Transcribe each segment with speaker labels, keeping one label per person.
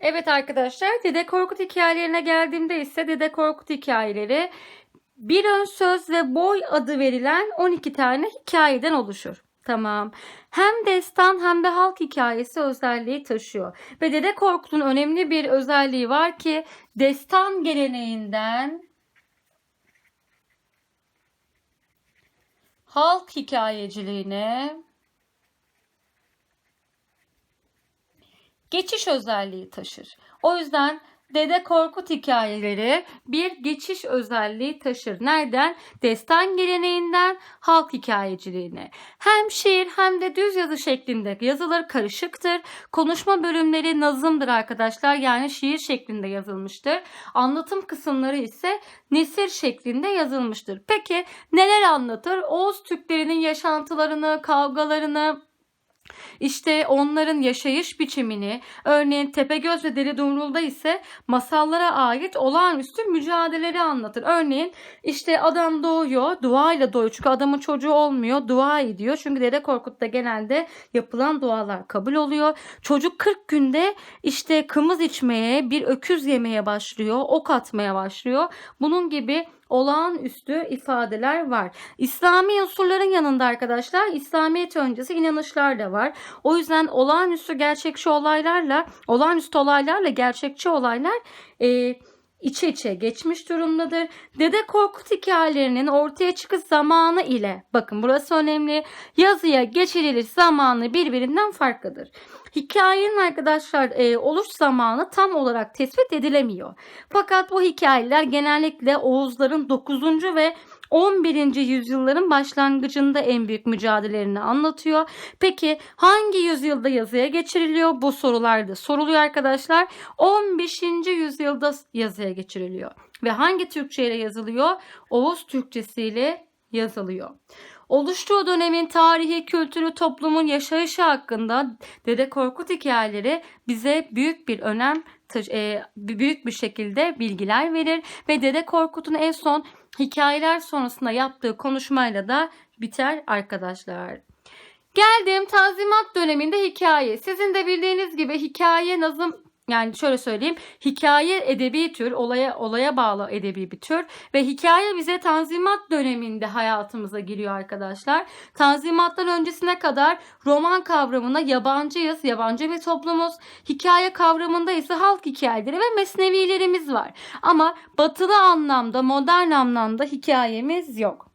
Speaker 1: Evet arkadaşlar Dede Korkut hikayelerine geldiğimde ise Dede Korkut hikayeleri bir ön söz ve boy adı verilen 12 tane hikayeden oluşur. Tamam. Hem destan hem de halk hikayesi özelliği taşıyor. Ve Dede Korkut'un önemli bir özelliği var ki destan geleneğinden halk hikayeciliğine geçiş özelliği taşır. O yüzden Dede Korkut hikayeleri bir geçiş özelliği taşır. Nereden? Destan geleneğinden halk hikayeciliğine. Hem şiir hem de düz yazı şeklinde yazıları karışıktır. Konuşma bölümleri nazımdır arkadaşlar. Yani şiir şeklinde yazılmıştır. Anlatım kısımları ise nesir şeklinde yazılmıştır. Peki neler anlatır? Oğuz Türklerinin yaşantılarını, kavgalarını, işte onların yaşayış biçimini, örneğin Tepegöz ve Deli Dumrul'da ise masallara ait olağanüstü mücadeleleri anlatır. Örneğin işte adam doğuyor, duayla doğuyor. Çünkü adamın çocuğu olmuyor, dua ediyor. Çünkü Dede Korkut'ta genelde yapılan dualar kabul oluyor. Çocuk 40 günde işte kımız içmeye, bir öküz yemeye başlıyor, ok atmaya başlıyor. Bunun gibi olağanüstü ifadeler var. İslami unsurların yanında arkadaşlar İslamiyet öncesi inanışlar da var. O yüzden olağanüstü gerçekçi olaylarla, olağanüstü olaylarla gerçekçi olaylar e, içe içe geçmiş durumdadır. Dede Korkut hikayelerinin ortaya çıkış zamanı ile bakın burası önemli. Yazıya geçiriliş zamanı birbirinden farklıdır. Hikayenin arkadaşlar e, oluş zamanı tam olarak tespit edilemiyor. Fakat bu hikayeler genellikle Oğuzların 9. ve 11. yüzyılların başlangıcında en büyük mücadelelerini anlatıyor. Peki hangi yüzyılda yazıya geçiriliyor? Bu sorularda soruluyor arkadaşlar. 15. yüzyılda yazıya geçiriliyor. Ve hangi Türkçe ile yazılıyor? Oğuz Türkçesi ile yazılıyor. Oluştuğu dönemin tarihi, kültürü, toplumun yaşayışı hakkında Dede Korkut hikayeleri bize büyük bir önem e, büyük bir şekilde bilgiler verir ve Dede Korkut'un en son hikayeler sonrasında yaptığı konuşmayla da biter arkadaşlar. Geldim Tanzimat döneminde hikaye. Sizin de bildiğiniz gibi hikaye nazım yani şöyle söyleyeyim. Hikaye edebi tür, olaya olaya bağlı edebi bir tür ve hikaye bize Tanzimat döneminde hayatımıza giriyor arkadaşlar. Tanzimattan öncesine kadar roman kavramına yabancıyız, yabancı bir toplumuz. Hikaye kavramında ise halk hikayeleri ve mesnevilerimiz var. Ama batılı anlamda, modern anlamda hikayemiz yok.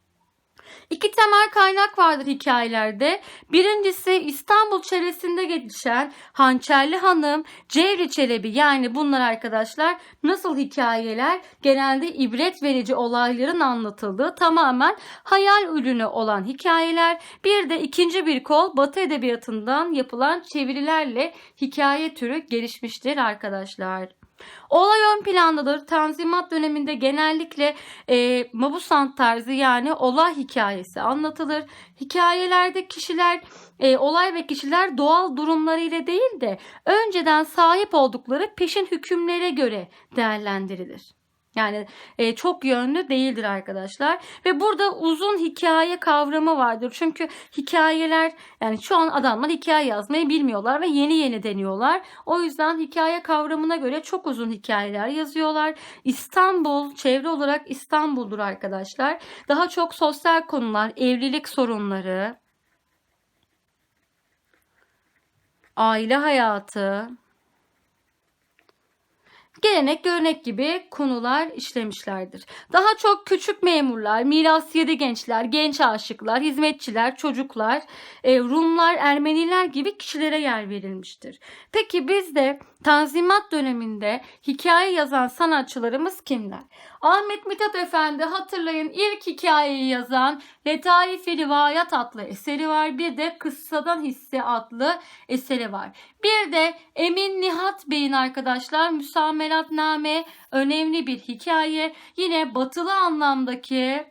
Speaker 1: İki temel kaynak vardır hikayelerde. Birincisi İstanbul çevresinde gelişen Hançerli Hanım, Cevri Çelebi yani bunlar arkadaşlar nasıl hikayeler genelde ibret verici olayların anlatıldığı tamamen hayal ürünü olan hikayeler. Bir de ikinci bir kol Batı edebiyatından yapılan çevirilerle hikaye türü gelişmiştir arkadaşlar. Olay ön plandadır. Tanzimat döneminde genellikle e, mabusant tarzı yani olay hikayesi anlatılır. Hikayelerde kişiler, e, olay ve kişiler doğal durumları ile değil de önceden sahip oldukları peşin hükümlere göre değerlendirilir. Yani e, çok yönlü değildir arkadaşlar. Ve burada uzun hikaye kavramı vardır. Çünkü hikayeler yani şu an adamlar hikaye yazmayı bilmiyorlar ve yeni yeni deniyorlar. O yüzden hikaye kavramına göre çok uzun hikayeler yazıyorlar. İstanbul çevre olarak İstanbul'dur arkadaşlar. Daha çok sosyal konular, evlilik sorunları, aile hayatı, gelenek görenek gibi konular işlemişlerdir. Daha çok küçük memurlar, miras yedi gençler, genç aşıklar, hizmetçiler, çocuklar, e, Rumlar, Ermeniler gibi kişilere yer verilmiştir. Peki bizde Tanzimat döneminde hikaye yazan sanatçılarımız kimler? Ahmet Mithat Efendi hatırlayın ilk hikayeyi yazan Letaif-i Rivayat adlı eseri var. Bir de Kıssadan Hisse adlı eseri var. Bir de Emin Nihat Bey'in arkadaşlar Müsamelatname önemli bir hikaye. Yine batılı anlamdaki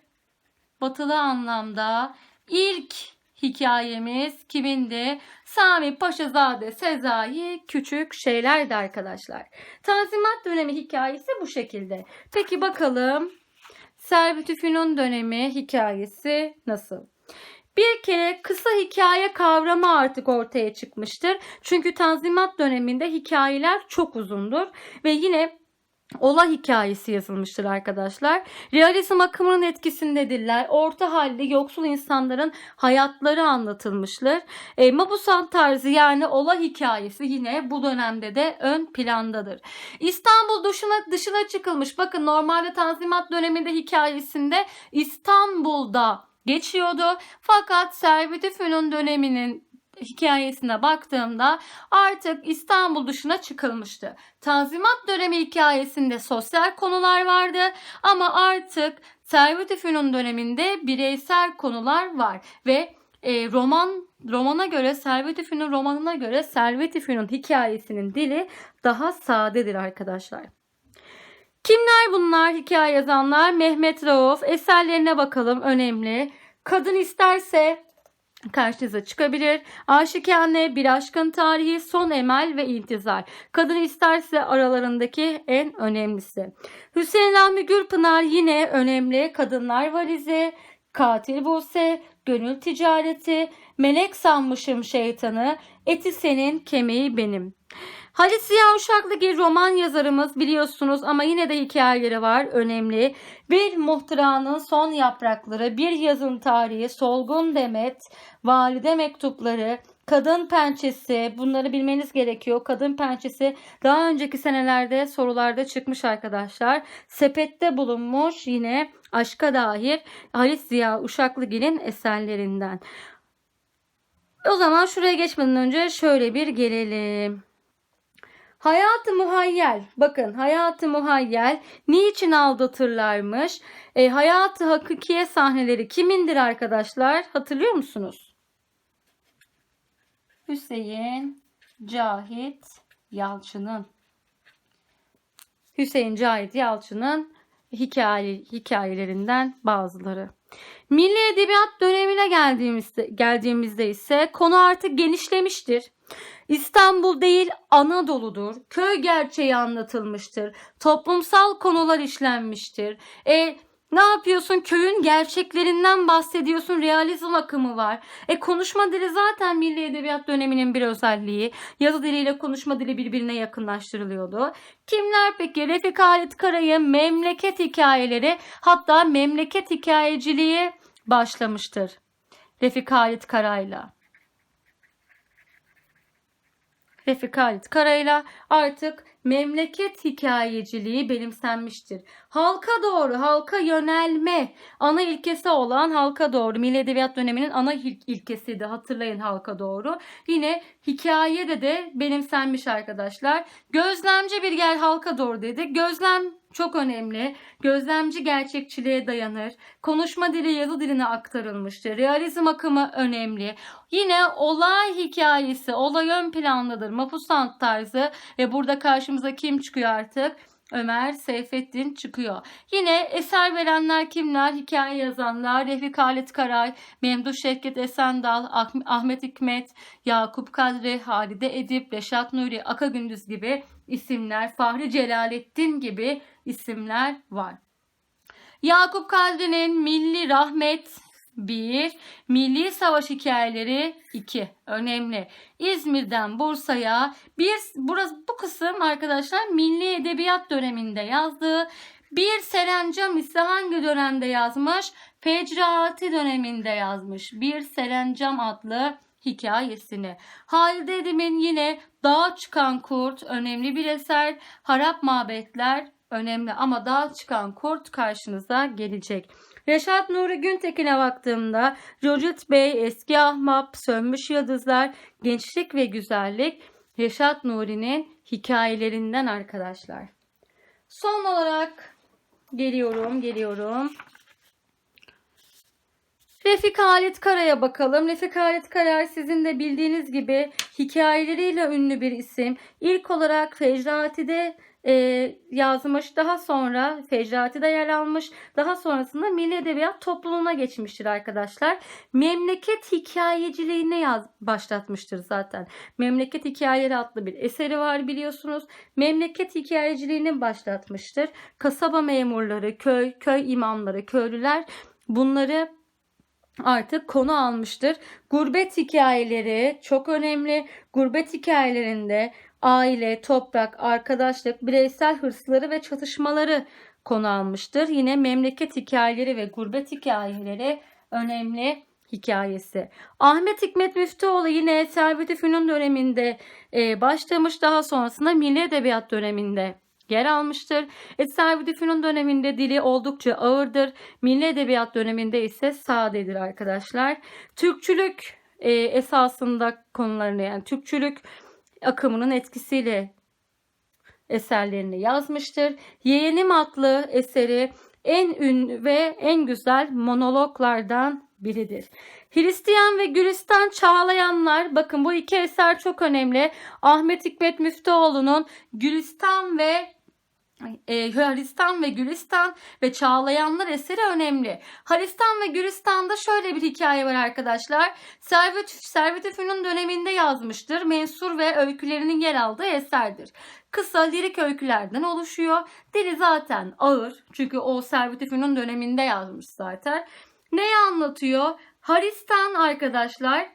Speaker 1: batılı anlamda ilk hikayemiz kimindi? Sami Paşazade Sezai Küçük Şeylerdi arkadaşlar. Tanzimat dönemi hikayesi bu şekilde. Peki bakalım Servet-i Fünun dönemi hikayesi nasıl? Bir kere kısa hikaye kavramı artık ortaya çıkmıştır. Çünkü Tanzimat döneminde hikayeler çok uzundur ve yine olay hikayesi yazılmıştır arkadaşlar. Realizm akımının etkisindedirler. Orta halli yoksul insanların hayatları anlatılmıştır. E, Mabusant tarzı yani olay hikayesi yine bu dönemde de ön plandadır. İstanbul dışına, dışına çıkılmış. Bakın normalde Tanzimat döneminde hikayesinde İstanbul'da geçiyordu. Fakat Servet-i Fünun döneminin hikayesine baktığımda artık İstanbul dışına çıkılmıştı. Tanzimat dönemi hikayesinde sosyal konular vardı ama artık Servet-i Fünun döneminde bireysel konular var ve e, roman romana göre Servet-i Fünun romanına göre Servet-i Fünun hikayesinin dili daha sadedir arkadaşlar. Kimler bunlar hikaye yazanlar? Mehmet Rauf. Eserlerine bakalım önemli. Kadın isterse karşınıza çıkabilir. Aşikane, Bir Aşkın Tarihi, Son Emel ve İntizar. Kadın isterse aralarındaki en önemlisi. Hüseyin Rahmi Gürpınar yine önemli. Kadınlar Valizi, Katil Buse, Gönül Ticareti, Melek Sanmışım Şeytanı, Eti Senin, Kemiği Benim. Halit Ziya Uşaklıgil roman yazarımız biliyorsunuz ama yine de hikayeleri var önemli. Bir muhtıranın son yaprakları, bir yazın tarihi, solgun demet, valide mektupları, kadın pençesi bunları bilmeniz gerekiyor. Kadın pençesi daha önceki senelerde sorularda çıkmış arkadaşlar. Sepette bulunmuş yine aşka dair Halit Ziya Uşaklıgil'in eserlerinden. O zaman şuraya geçmeden önce şöyle bir gelelim. Hayatı muhayyel. Bakın hayatı muhayyel. Niçin aldatırlarmış? E, hayatı hakikiye sahneleri kimindir arkadaşlar? Hatırlıyor musunuz? Hüseyin Cahit Yalçın'ın. Hüseyin Cahit Yalçın'ın hikaye, hikayelerinden bazıları. Milli Edebiyat dönemine geldiğimizde, geldiğimizde ise konu artık genişlemiştir. İstanbul değil Anadolu'dur. Köy gerçeği anlatılmıştır. Toplumsal konular işlenmiştir. E ne yapıyorsun? Köyün gerçeklerinden bahsediyorsun. Realizm akımı var. E konuşma dili zaten Milli Edebiyat döneminin bir özelliği. Yazı diliyle konuşma dili birbirine yakınlaştırılıyordu. Kimler peki? Refik Halit Karay'ın memleket hikayeleri hatta memleket hikayeciliği başlamıştır. Refik Halit Karay'la. Refik Halit Karay'la artık memleket hikayeciliği benimsenmiştir. Halka doğru, halka yönelme ana ilkesi olan halka doğru. Milli Edebiyat döneminin ana il- ilkesiydi. Hatırlayın halka doğru. Yine hikayede de benimsenmiş arkadaşlar. Gözlemci bir gel halka doğru dedi. Gözlem çok önemli. Gözlemci gerçekçiliğe dayanır. Konuşma dili yazı diline aktarılmıştır. Realizm akımı önemli. Yine olay hikayesi, olay ön plandadır. Mapusant tarzı ve burada karşımıza kim çıkıyor artık? Ömer Seyfettin çıkıyor. Yine eser verenler kimler? Hikaye yazanlar Refik Halit Karay, Memduh Şevket Esendal, Ah- Ahmet Hikmet, Yakup Kadri, Halide Edip, Reşat Nuri, Aka Gündüz gibi isimler, Fahri Celalettin gibi isimler var. Yakup Kadri'nin Milli Rahmet 1, Milli Savaş Hikayeleri 2. Önemli. İzmir'den Bursa'ya bir burası bu kısım arkadaşlar Milli Edebiyat döneminde yazdığı bir Serencam ise hangi dönemde yazmış? Fecraati döneminde yazmış. Bir Serencam adlı hikayesini. Halide Edip'in yine Dağa Çıkan Kurt önemli bir eser. Harap Mabetler önemli ama Dağa Çıkan Kurt karşınıza gelecek. Reşat Nuri Güntekin'e baktığımda Cocit Bey, Eski Ahbap, Sönmüş Yıldızlar, Gençlik ve Güzellik Reşat Nuri'nin hikayelerinden arkadaşlar. Son olarak geliyorum, geliyorum. Refik Halit Kara'ya bakalım. Refik Halit Kara sizin de bildiğiniz gibi hikayeleriyle ünlü bir isim. İlk olarak Fecrati'de e, yazmış. Daha sonra Fecrati'de yer almış. Daha sonrasında Milli Edebiyat topluluğuna geçmiştir arkadaşlar. Memleket hikayeciliğine yaz, başlatmıştır zaten. Memleket Hikayeleri adlı bir eseri var biliyorsunuz. Memleket hikayeciliğini başlatmıştır. Kasaba memurları, köy, köy imamları, köylüler bunları artık konu almıştır. Gurbet hikayeleri çok önemli. Gurbet hikayelerinde aile, toprak, arkadaşlık, bireysel hırsları ve çatışmaları konu almıştır. Yine memleket hikayeleri ve gurbet hikayeleri önemli hikayesi. Ahmet Hikmet Müftüoğlu yine Servet-i Fünun döneminde e, başlamış. Daha sonrasında Milli Edebiyat döneminde yer almıştır. E, Servet-i Fünun döneminde dili oldukça ağırdır. Milli Edebiyat döneminde ise sadedir arkadaşlar. Türkçülük e, esasında konularını yani Türkçülük akımının etkisiyle eserlerini yazmıştır. Yeğenim adlı eseri en ünlü ve en güzel monologlardan biridir. Hristiyan ve Gülistan Çağlayanlar bakın bu iki eser çok önemli. Ahmet Hikmet Müftüoğlu'nun Gülistan ve e, Haristan ve Gülistan ve Çağlayanlar eseri önemli. Haristan ve Gülistan'da şöyle bir hikaye var arkadaşlar. Servet, Servet-i Fünun döneminde yazmıştır. Mensur ve öykülerinin yer aldığı eserdir. Kısa lirik öykülerden oluşuyor. Dili zaten ağır. Çünkü o Servet-i Fünun döneminde yazmış zaten. Neyi anlatıyor? Haristan arkadaşlar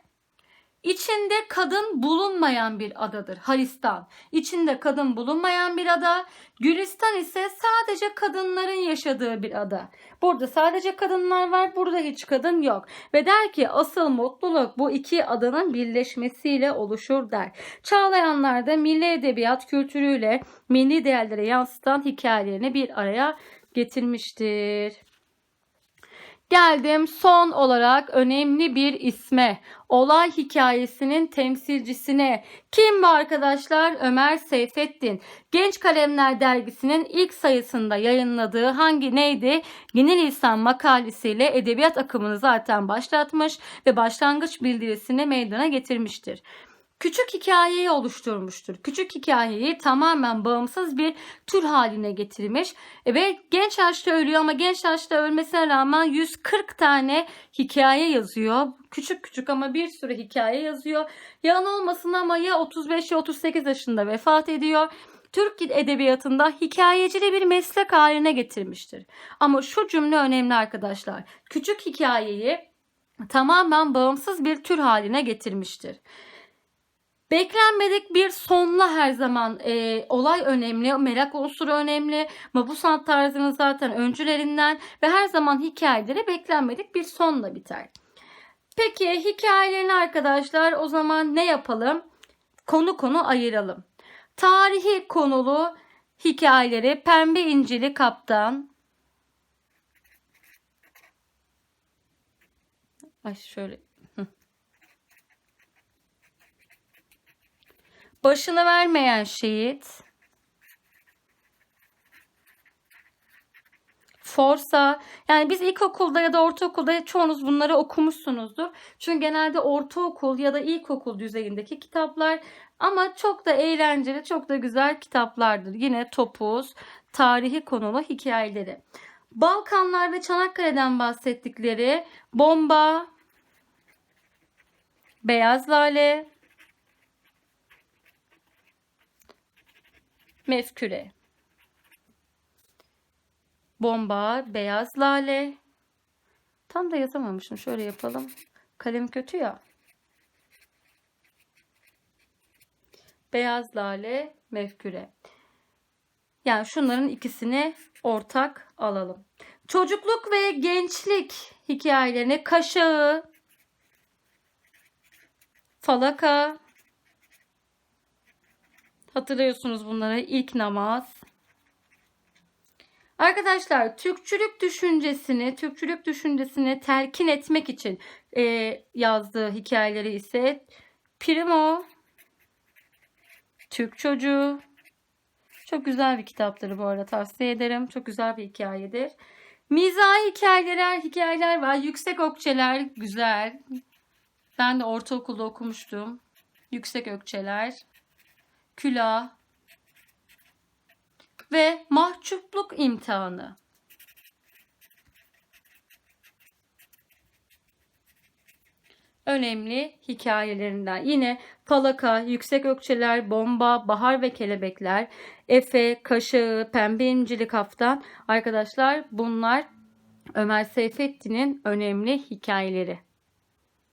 Speaker 1: İçinde kadın bulunmayan bir adadır. Haristan. İçinde kadın bulunmayan bir ada. Gülistan ise sadece kadınların yaşadığı bir ada. Burada sadece kadınlar var, burada hiç kadın yok. Ve der ki asıl mutluluk bu iki adanın birleşmesiyle oluşur der. Çağlayanlar da milli edebiyat kültürüyle milli değerlere yansıtan hikayelerini bir araya getirmiştir. Geldim son olarak önemli bir isme. Olay hikayesinin temsilcisine. Kim bu arkadaşlar? Ömer Seyfettin. Genç Kalemler dergisinin ilk sayısında yayınladığı hangi neydi? Yeni Lisan makalesiyle edebiyat akımını zaten başlatmış ve başlangıç bildirisini meydana getirmiştir küçük hikayeyi oluşturmuştur. Küçük hikayeyi tamamen bağımsız bir tür haline getirmiş e, ve genç yaşta ölüyor ama genç yaşta ölmesine rağmen 140 tane hikaye yazıyor. Küçük küçük ama bir sürü hikaye yazıyor. Yalan olmasın ama ya 35 ya 38 yaşında vefat ediyor. Türk edebiyatında hikayeciliği bir meslek haline getirmiştir. Ama şu cümle önemli arkadaşlar. Küçük hikayeyi tamamen bağımsız bir tür haline getirmiştir. Beklenmedik bir sonla her zaman e, olay önemli, merak unsuru önemli. Mabusant tarzının zaten öncülerinden ve her zaman hikayeleri beklenmedik bir sonla biter. Peki hikayelerini arkadaşlar o zaman ne yapalım? Konu konu ayıralım. Tarihi konulu hikayeleri Pembe İncili Kaptan. Ay şöyle Başını vermeyen şehit. Forsa. Yani biz ilkokulda ya da ortaokulda çoğunuz bunları okumuşsunuzdur. Çünkü genelde ortaokul ya da ilkokul düzeyindeki kitaplar ama çok da eğlenceli, çok da güzel kitaplardır. Yine topuz, tarihi konulu hikayeleri. Balkanlar ve Çanakkale'den bahsettikleri bomba, beyaz lale, mefküre. Bomba, beyaz lale. Tam da yazamamışım. Şöyle yapalım. Kalem kötü ya. Beyaz lale, mefküre. Yani şunların ikisini ortak alalım. Çocukluk ve gençlik hikayelerini kaşağı, falaka, Hatırlıyorsunuz bunları. İlk namaz. Arkadaşlar Türkçülük düşüncesini, Türkçülük düşüncesini telkin etmek için e, yazdığı hikayeleri ise Primo, Türk Çocuğu. Çok güzel bir kitaptır bu arada tavsiye ederim. Çok güzel bir hikayedir. Mizahi hikayeler, hikayeler var. Yüksek Ökçeler güzel. Ben de ortaokulda okumuştum. Yüksek Ökçeler külah ve mahcupluk imtihanı. önemli hikayelerinden. Yine Falaka, Yüksek Ökçeler, Bomba, Bahar ve Kelebekler, Efe, Kaşağı, Pembe İncili Kaftan. Arkadaşlar bunlar Ömer Seyfettin'in önemli hikayeleri.